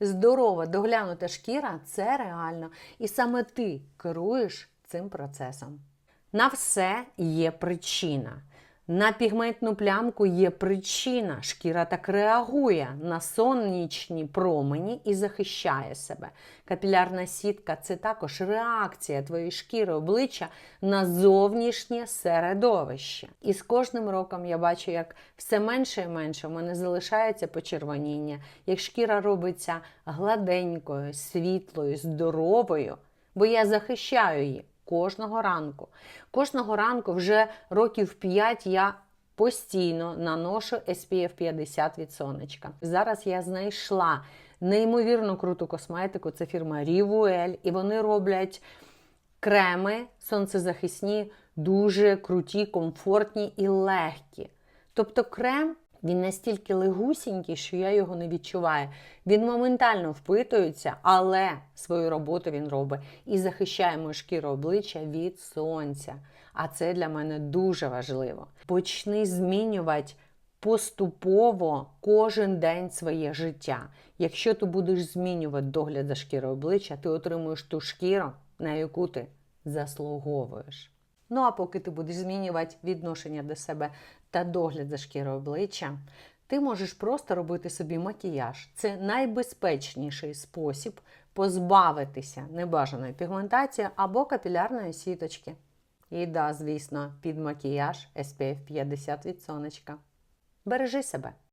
Здорова, доглянута шкіра це реально. І саме ти керуєш цим процесом. На все є причина. На пігментну плямку є причина. Шкіра так реагує на сонячні промені і захищає себе. Капілярна сітка це також реакція твоєї шкіри обличчя на зовнішнє середовище. І з кожним роком я бачу, як все менше і менше в мене залишається почервоніння, як шкіра робиться гладенькою, світлою, здоровою, бо я захищаю її кожного ранку. Кожного ранку вже років 5 я постійно наношу SPF 50 від сонечка. Зараз я знайшла неймовірно круту косметику. Це фірма Rivuel, і вони роблять креми сонцезахисні, дуже круті, комфортні і легкі. Тобто крем. Він настільки легусінький, що я його не відчуваю. Він моментально впитується, але свою роботу він робить і захищає мою шкіру обличчя від сонця. А це для мене дуже важливо. Почни змінювати поступово кожен день своє життя. Якщо ти будеш змінювати догляд за шкірою обличчя, ти отримуєш ту шкіру, на яку ти заслуговуєш. Ну а поки ти будеш змінювати відношення до себе та догляд за шкірою обличчя, ти можеш просто робити собі макіяж. Це найбезпечніший спосіб позбавитися небажаної пігментації або капілярної сіточки. І да, звісно, під макіяж SPF 50 від сонечка. Бережи себе!